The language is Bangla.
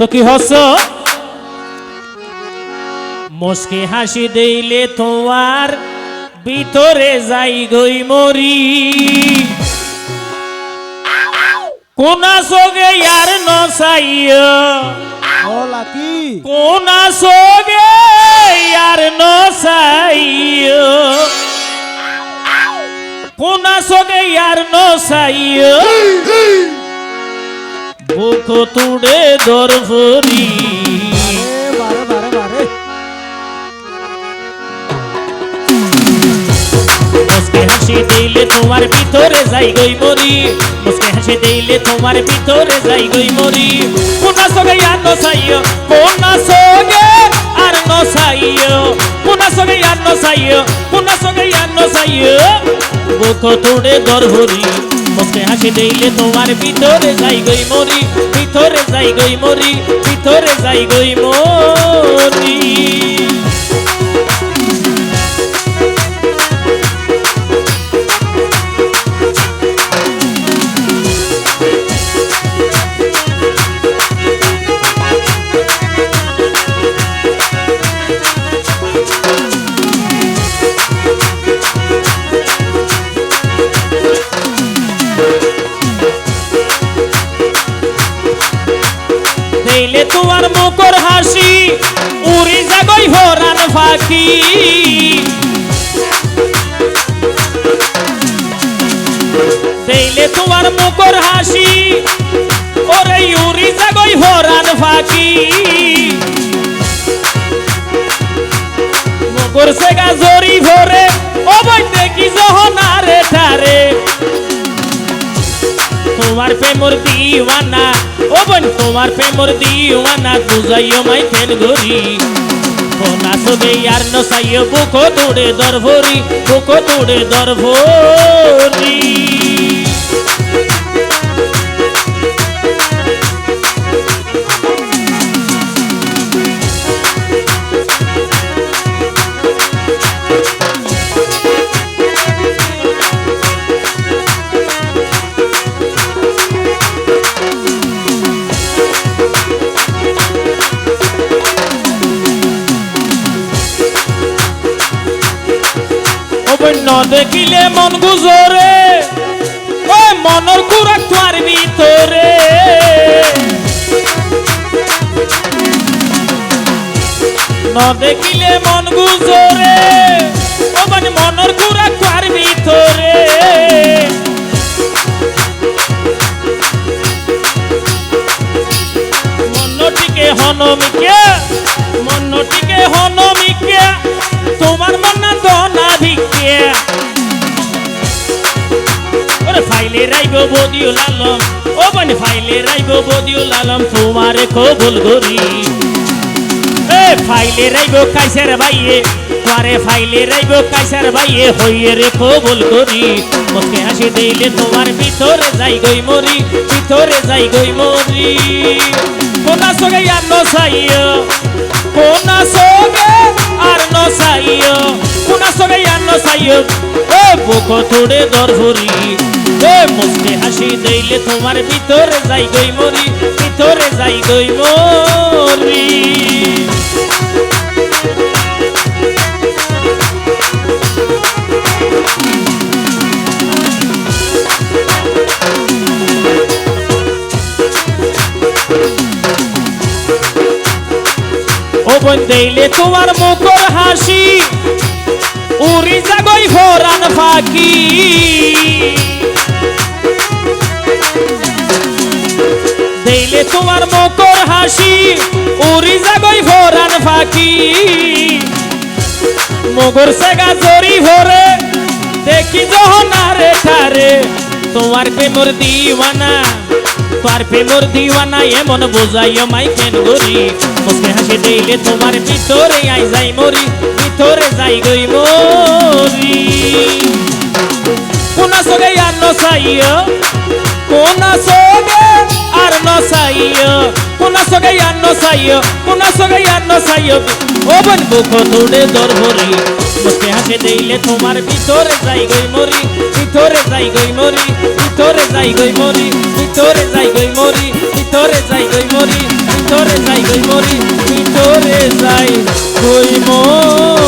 তো কি হস? মুসকে হাসি দিলে তোমার ভিতরে যাই গই মরি। কোনা সগে আর নসাইয়া কোনা সগে আর নসাইয়া কোনা সগে আর নসাইয়া বুক তুড়ে দর ভরি। এ বারে বারে বারে মুসকে হাসি দিলে তোমার ভিতরে যাই গই মরি। মুসকে হাসি দিলে তোমার ভিতরে যাই গই মরি। কোনা সগে আর নসাইও কোনা সগে আর নসাইও কোনা সগে আর নসাইও কোনা সগে আর নসাইও বুক তুড়ে দর ভরি। মুসকে হাসি দিলে তোমার ভিতরে যাই গই মরি, ভিতরে যাই গই মরি, ভিতরে যাই গই মরি। দিলে তোমার মুখর হাসি। উড়ি যাগই হরান ফাঁকি। দিলে তোমার মুখর হাসি। তোমার প্রেমর দিওয়ানা, ও বোন, তোমার প্রেমর দিওয়ানা, বুঝাইও মাই ফেন ঘুরি কোনা সবে আর নসাইও বুকো তোড়ে দরভরি, বুকো তোড়ে দরভরি। ও বোন ন দেখিলে মন গুজরে। ওই মনের কুরাক তোয়ার ভিতরে ন দেখিলে মন গুজরে। ও বোন মনর কুরাক তোয়ার বদিও লালম ও বনে ফাইলে রাইব বদিও লালম তোমারে কবুল করি। এ ফাইলে রাইব কাইসার বাইয়ে তোরে ফাইলে রাইব কাইসার বাইয়ে, হইয়ে রে কবুল করি। মুখে হাসি দিলে তোমার ভিতরে যাই গই মরি, ভিতরে যাই গই মরি। কোনা সগে আর নসাইও আর নসাইও ও বুকো তোড়ে দর এ হাসি দিলে তোমার ভিতরে যাই গই মরি, ভিতরে যাই গই মরি। ও বোন দিলে তোমার মুখর হাসি উড়ি যাবই ভরান ফাঁকি। দেইলে তোমার মকর হাসি, উড়ি যাবই ভরান ফাঁকি। মগর সেগা জরি ভরে, দেখি জহনারে ঠারে। তোমার প্রেমর দিওয়ানা, তোমার প্রেমর দিওয়ানা, এমন বোঝাইও মাই কেন গরি মুখে হাসি দিলে তোমার ভিতরে আই যাই মরি, ভিতরে যাই গই মরি। কোনা সরে আর নসাইও কোনা সগে নসাইও কোনা সগে আর নসাইও কোনা সগে আর নসাইও ও বন বুক তোড়ে দর ভরি, মুখে হাসি দিলে তোমার ভিতরে যাই গই মরি, ভিতরে যাই গই মরি, ভিতরে যাই গই মরি, ভিতরে যাই গই মরি, ভিতরে যাই গই মরি, ভিতরে যাই গই মরি, ভিতরে যাই গই মরি।